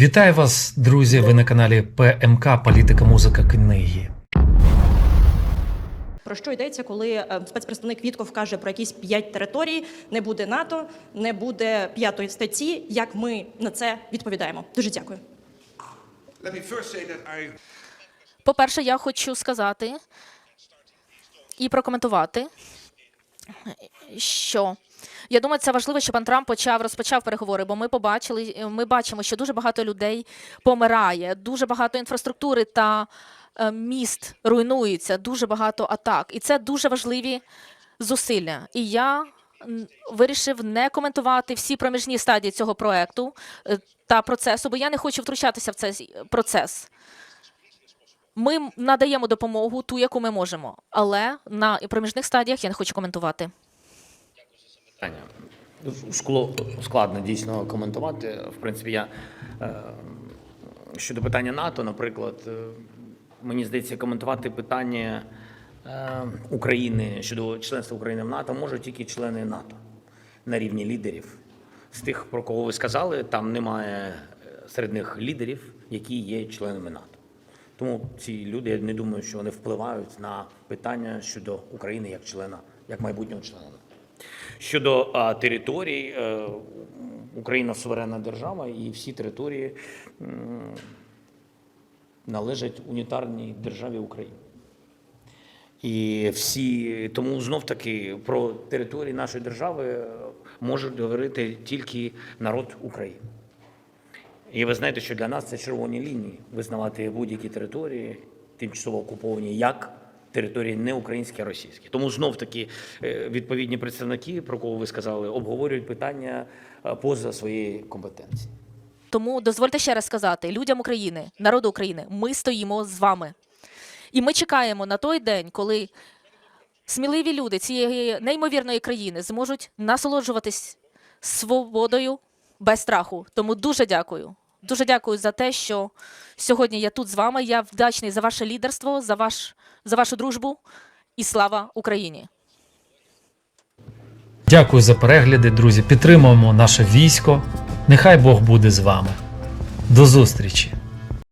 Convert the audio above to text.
Вітаю вас, друзі! Ви на каналі ПМК Політика, музика, книги. Про що йдеться, коли е, спецпредставник Вітков каже про якісь п'ять територій, не буде НАТО, не буде п'ятої статті. Як ми на це відповідаємо? Дуже дякую. I По-перше, я хочу сказати і прокоментувати, що я думаю, це важливо, що пан Трамп почав розпочав переговори, бо ми побачили, ми бачимо, що дуже багато людей помирає, дуже багато інфраструктури та е, міст руйнується, дуже багато атак, і це дуже важливі зусилля. І я вирішив не коментувати всі проміжні стадії цього проекту е, та процесу, бо я не хочу втручатися в цей процес. Ми надаємо допомогу ту, яку ми можемо, але на проміжних стадіях я не хочу коментувати. Питання. Складно дійсно коментувати. В принципі, я е, щодо питання НАТО, наприклад, е, мені здається, коментувати питання е, України щодо членства України в НАТО можуть тільки члени НАТО на рівні лідерів. З тих, про кого ви сказали, там немає серед них лідерів, які є членами НАТО. Тому ці люди, я не думаю, що вони впливають на питання щодо України як члена, як майбутнього члена. НАТО. Щодо а, територій, е, Україна суверенна держава, і всі території м, належать унітарній державі України. І всі тому знов таки про території нашої держави е, може говорити тільки народ України. І ви знаєте, що для нас це червоні лінії визнавати будь-які території, тимчасово окуповані як території не українські, а російські. Тому знов таки е, відповідні представники, про кого ви сказали, обговорюють питання е, поза своєї компетенції. Тому дозвольте ще раз сказати людям України, народу України, ми стоїмо з вами. І ми чекаємо на той день, коли сміливі люди цієї неймовірної країни зможуть насолоджуватись свободою без страху. Тому дуже дякую. Дуже дякую за те, що сьогодні я тут з вами. Я вдячний за ваше лідерство, за, ваш, за вашу дружбу і слава Україні. Дякую за перегляди, друзі. Підтримуємо наше військо. Нехай Бог буде з вами. До зустрічі!